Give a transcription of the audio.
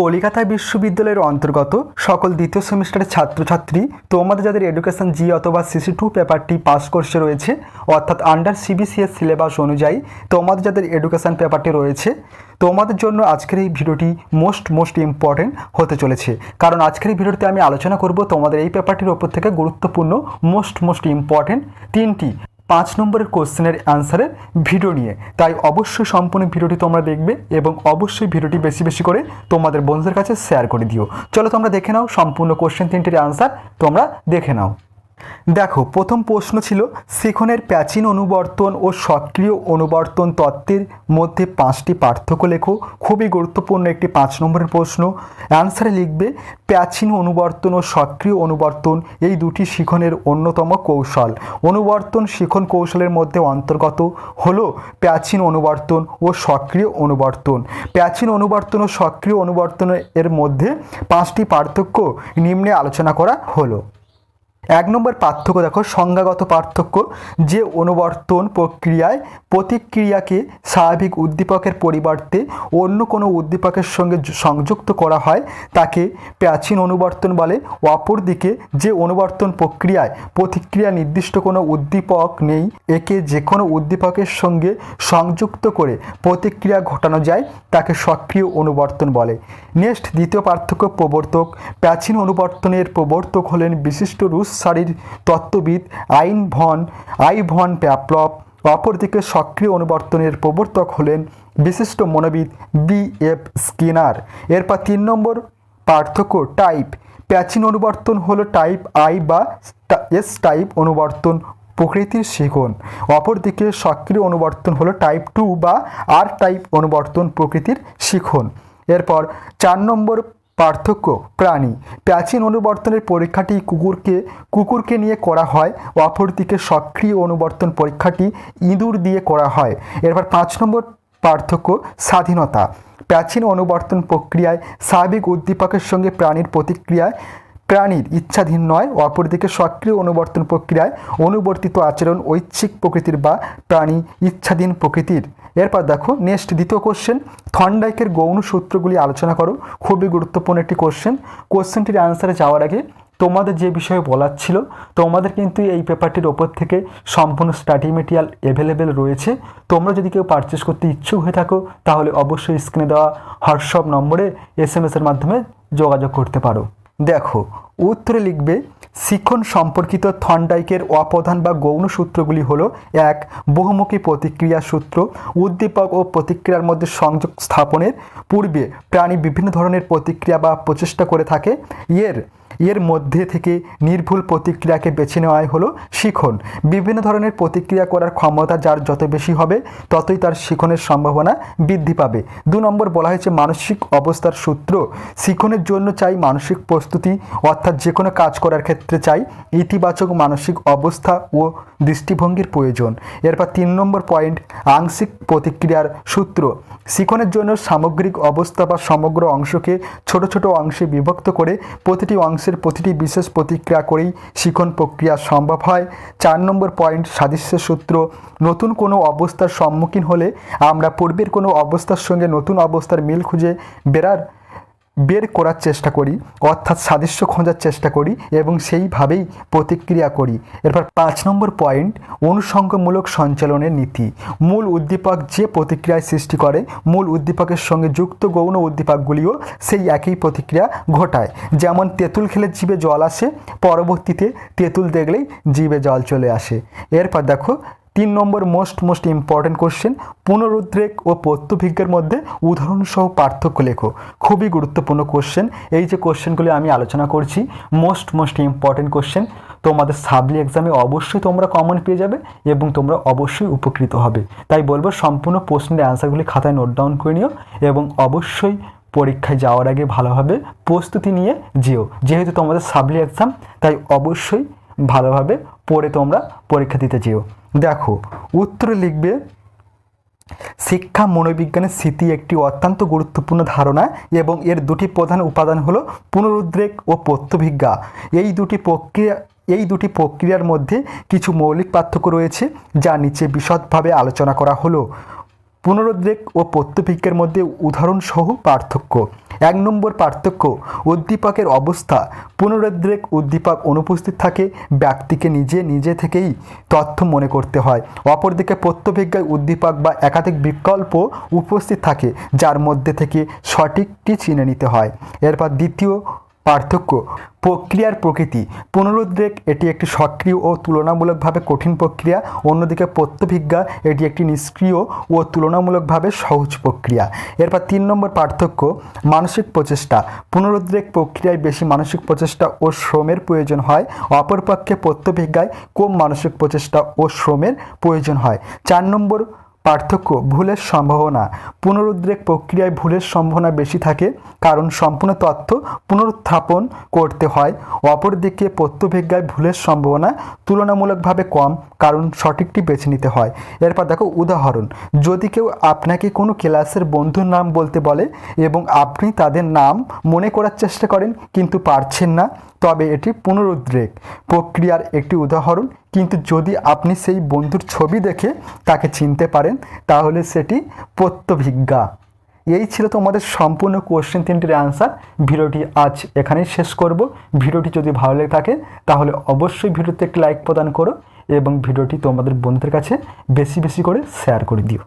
কলিকাতা বিশ্ববিদ্যালয়ের অন্তর্গত সকল দ্বিতীয় সেমিস্টারের ছাত্রছাত্রী, তোমাদের যাদের এডুকেশন জি অথবা সিসি টু পেপারটি পাস কোর্সে রয়েছে, অর্থাৎ আন্ডার সিবিসিএস সিলেবাস অনুযায়ী তোমাদের যাদের এডুকেশন পেপারটি রয়েছে, তোমাদের জন্য আজকের এই ভিডিওটি মোস্ট মোস্ট ইম্পর্টেন্ট হতে চলেছে। কারণ আজকের এই ভিডিওতে আমি আলোচনা করব তোমাদের এই পেপারটির ওপর থেকে গুরুত্বপূর্ণ মোস্ট মোস্ট ইম্পর্টেন্ট তিনটি। পাঁচ নম্বরের কোশ্চেনের অ্যান্সারের ভিডিও নিয়ে। তাই অবশ্যই সম্পূর্ণ ভিডিওটি তোমরা দেখবে এবং অবশ্যই ভিডিওটি বেশি বেশি করে তোমাদের বন্ধুদের কাছে শেয়ার করে দিও। চলো তোমরা দেখে নাও, সম্পূর্ণ কোশ্চেন তিনটির অ্যান্সার তোমরা দেখে নাও। দেখো, প্রথম প্রশ্ন ছিল শিখনের প্রাচীন অনুবর্তন ও সক্রিয় অনুবর্তন তত্ত্বের মধ্যে পাঁচটি পার্থক্য লেখো। খুবই গুরুত্বপূর্ণ একটি পাঁচ নম্বরের প্রশ্ন। অ্যান্সারে লিখবে, প্রাচীন অনুবর্তন ও সক্রিয় অনুবর্তন এই দুটি শিখনের অন্যতম কৌশল। অনুবর্তন শিখন কৌশলের মধ্যে অন্তর্গত হলো প্রাচীন অনুবর্তন ও সক্রিয় অনুবর্তন। প্রাচীন অনুবর্তন ও সক্রিয় অনুবর্তনের মধ্যে পাঁচটি পার্থক্য নিম্নে আলোচনা করা হলো। এক নম্বর পার্থক্য দেখো, সংজ্ঞাগত পার্থক্য, যে অনুবর্তন প্রক্রিয়ায় প্রতিক্রিয়াকে স্বাভাবিক উদ্দীপকের পরিবর্তে অন্য কোনো উদ্দীপকের সঙ্গে সংযুক্ত করা হয়, তাকে প্রাচীন অনুবর্তন বলে। অপরদিকে, যে অনুবর্তন প্রক্রিয়ায় প্রতিক্রিয়া নির্দিষ্ট কোনো উদ্দীপক নেই, একে যে কোনো উদ্দীপকের সঙ্গে সংযুক্ত করে প্রতিক্রিয়া ঘটানো যায়, তাকে সক্রিয় অনুবর্তন বলে। নেক্সট, দ্বিতীয় পার্থক্য প্রবর্তক। প্রাচীন অনুবর্তনের প্রবর্তক হলেন বিশিষ্ট রুশ শাড়ির তত্ত্ববিদ আইন ভন, আই ভন প্যাপলভ অপরদিকে সক্রিয় অনুবর্তনের প্রবর্তক হলেন বিশিষ্ট মনোবিদ বি এফ স্কিনার। এরপর তিন নম্বর পার্থক্য টাইপ। প্রাচীন অনুবর্তন হলো টাইপ আই বা এস টাইপ অনুবর্তন প্রকৃতির শিখন অপরদিকে সক্রিয় অনুবর্তন হলো টাইপ টু বা আর টাইপ অনুবর্তন প্রকৃতির শিখন এরপর চার নম্বর পার্থক্য প্রাণী। প্রাচীন অনুবর্তনের পরীক্ষাটি কুকুরকে কুকুরকে নিয়ে করা হয় অপরদিকে সক্রিয় অনুবর্তন পরীক্ষাটি ইঁদুর দিয়ে করা হয়। এরপর পাঁচ নম্বর পার্থক্য স্বাধীনতা। প্রাচীন অনুবর্তন প্রক্রিয়ায় স্বাভাবিক উদ্দীপকের সঙ্গে প্রাণীর প্রতিক্রিয়ায় প্রাণীর ইচ্ছাধীন নয়, অপরদিকে সক্রিয় অনুবর্তন প্রক্রিয়ায় অনুবর্তিত আচরণ ঐচ্ছিক প্রকৃতির বা প্রাণী ইচ্ছাধীন প্রকৃতির। এরপর দেখো নেক্সট দ্বিতীয় কোশ্চেন থন্ডাইকের গৌণ সূত্রগুলি আলোচনা করো। খুবই গুরুত্বপূর্ণ একটি কোশ্চেন কোশ্চেনটির অ্যান্সারে যাওয়ার আগে তোমাদের যে বিষয়ে বলার ছিল, তোমাদের কিন্তু এই পেপারটির ওপর থেকে সম্পূর্ণ স্টাডি মেটেরিয়াল অ্যাভেলেবেল রয়েছে। তোমরা যদি কেউ পারচেস করতে ইচ্ছুক হয়ে থাকো, তাহলে অবশ্যই স্ক্রিনে দেওয়া হোয়াটসঅ্যাপ নম্বরে এস এম এসের মাধ্যমে যোগাযোগ করতে পারো। দেখো, উত্তরে লিখবে শিক্ষণ সম্পর্কিত থন্ডাইকের অপধান বা গৌণ সূত্রগুলি হলো, এক, বহুমুখী প্রতিক্রিয়া সূত্র, উদ্দীপক ও প্রতিক্রিয়ার মধ্যে সংযোগ স্থাপনের, পূর্বে প্রাণী বিভিন্ন ধরনের প্রতিক্রিয়া বা প্রচেষ্টা করে থাকে, এর এর মধ্যে থেকে নির্ভুল প্রতিক্রিয়াকে বেছে নেওয়াই হলো শিখন। বিভিন্ন ধরনের প্রতিক্রিয়া করার ক্ষমতা যার যত বেশি হবে, ততই তার শিখনের সম্ভাবনা বৃদ্ধি পাবে। দু নম্বর বলা হয়েছে মানসিক অবস্থার সূত্র। শিখনের জন্য চাই মানসিক প্রস্তুতি, অর্থাৎ যে কোনো কাজ করার ক্ষেত্রে চাই ইতিবাচক মানসিক অবস্থা ও দৃষ্টিভঙ্গির প্রয়োজন। এরপর তিন নম্বর পয়েন্ট, আংশিক প্রতিক্রিয়ার সূত্র। শিখনের জন্য সামগ্রিক অবস্থা বা সমগ্র অংশকে ছোট ছোট অংশে বিভক্ত করে প্রতিটি অংশের প্রতিটি বিশেষ প্রতিক্রিয়া করেই শিখন প্রক্রিয়া সম্ভব হয়। চার নম্বর পয়েন্ট, সাদৃশ্যের সূত্র। নতুন কোনো অবস্থার সম্মুখীন হলে আমরা পূর্বের কোনো অবস্থার সঙ্গে নতুন অবস্থার মিল খুঁজে বেরার বের করার চেষ্টা করি, অর্থাৎ সাদৃশ্য খোঁজার চেষ্টা করি এবং সেইভাবেই প্রতিক্রিয়া করি। এরপর পাঁচ নম্বর পয়েন্ট, অনুসঙ্গমূলক সঞ্চালনের নীতি। মূল উদ্দীপক যে প্রতিক্রিয়ায় সৃষ্টি করে, মূল উদ্দীপকের সঙ্গে যুক্ত গৌণ উদ্দীপকগুলিও সেই একই প্রতিক্রিয়া ঘটায়। যেমন তেঁতুল খেলে জীবে জল আসে, পরবর্তীতে তেঁতুল দেখলেই জীবে জল চলে আসে। এরপর দেখো তিন নম্বর মোস্ট মোস্ট ইম্পর্টেন্ট কোশ্চেন পুনরুদ্রেক ও পত্যভিজ্ঞের মধ্যে উদাহরণসহ পার্থক্য লেখো। খুবই গুরুত্বপূর্ণ কোশ্চেন এই যে কোশ্চেনগুলি আমি আলোচনা করছি মোস্ট মোস্ট ইম্পর্টেন্ট কোশ্চেন তোমাদের সাবলি এক্সামে অবশ্যই তোমরা কমন পেয়ে যাবে এবং তোমরা অবশ্যই উপকৃত হবে। তাই বলব, সম্পূর্ণ প্রশ্নের অ্যান্সারগুলি খাতায় নোট ডাউন করে নিও এবং অবশ্যই পরীক্ষায় যাওয়ার আগে ভালোভাবে প্রস্তুতি নিয়ে যেও। যেহেতু তোমাদের সাবলি এক্সাম তাই অবশ্যই ভালোভাবে পড়ে তোমরা পরীক্ষা দিতে যেও। দেখো, উত্তরে লিখবে, শিক্ষা মনোবিজ্ঞানের স্মৃতি একটি অত্যন্ত গুরুত্বপূর্ণ ধারণা এবং এর দুটি প্রধান উপাদান হলো পুনরুদ্রেক ও প্রত্যভিজ্ঞা। এই দুটি প্রক্রিয়া, এই দুটি প্রক্রিয়ার মধ্যে কিছু মৌলিক পার্থক্য রয়েছে যা নিচে বিশদভাবে আলোচনা করা হলো। পুনরুদ্রেক ও প্রত্যভিজ্ঞের মধ্যে উদাহরণসহ পার্থক্য। এক নম্বর পার্থক্য, উদ্দীপকের অবস্থা। পুনরুদ্রেক উদ্দীপক অনুপস্থিত থাকে ব্যক্তিকে নিজে নিজে থেকেই তথ্য মনে করতে হয়। অপরদিকে প্রত্যভিজ্ঞায় উদ্দীপক বা একাধিক বিকল্প উপস্থিত থাকে, যার মধ্যে থেকে সঠিকটি চিনে নিতে হয়। এরপর দ্বিতীয় পার্থক্য প্রক্রিয়ার প্রকৃতি। পুনরুদ্রেক, এটি একটি সক্রিয় ও তুলনামূলকভাবে কঠিন প্রক্রিয়া। অন্যদিকে প্রত্যভিজ্ঞা, এটি একটি নিষ্ক্রিয় ও তুলনামূলকভাবে সহজ প্রক্রিয়া। এরপর তিন নম্বর পার্থক্য, মানসিক প্রচেষ্টা। পুনরুদ্রেক প্রক্রিয়ায় বেশি মানসিক প্রচেষ্টা ও শ্রমের প্রয়োজন হয়। অপরপক্ষে প্রত্যভিজ্ঞায় কম মানসিক প্রচেষ্টা ও শ্রমের প্রয়োজন হয়। চার নম্বর পার্থক্য ভুলের সম্ভাবনা। পুনরুদ্রেক প্রক্রিয়ায় ভুলের সম্ভাবনা বেশি থাকে, কারণ সম্পূর্ণ তথ্য পুনরুত্থাপন করতে হয়। অপরদিকে প্রত্যভিজ্ঞায় ভুলের সম্ভাবনা তুলনামূলকভাবে কম, কারণ সঠিকটি বেছে নিতে হয়। এরপর দেখো উদাহরণ। যদি কেউ আপনাকে কোনো ক্লাসের বন্ধুর নাম বলতে বলে এবং আপনি তাদের নাম মনে করার চেষ্টা করেন, কিন্তু পারছেন না তবে এটি পুনরুদ্রেক। প্রক্রিয়ার একটি উদাহরণ, কিন্তু যদি আপনি সেই বন্ধুর ছবি দেখে তাকে চিনতে পারেন, তাহলে সেটি প্রত্যভিজ্ঞা। এই ছিল তোমাদের সম্পূর্ণ কোশ্চেন তিনটির অ্যান্সার ভিডিওটি আজ এখানেই শেষ করব। ভিডিওটি যদি ভালো লেগে থাকে, তাহলে অবশ্যই ভিডিওতে একটি লাইক প্রদান করো এবং ভিডিওটি তোমাদের বন্ধুদের কাছে বেশি বেশি করে শেয়ার করে দিও।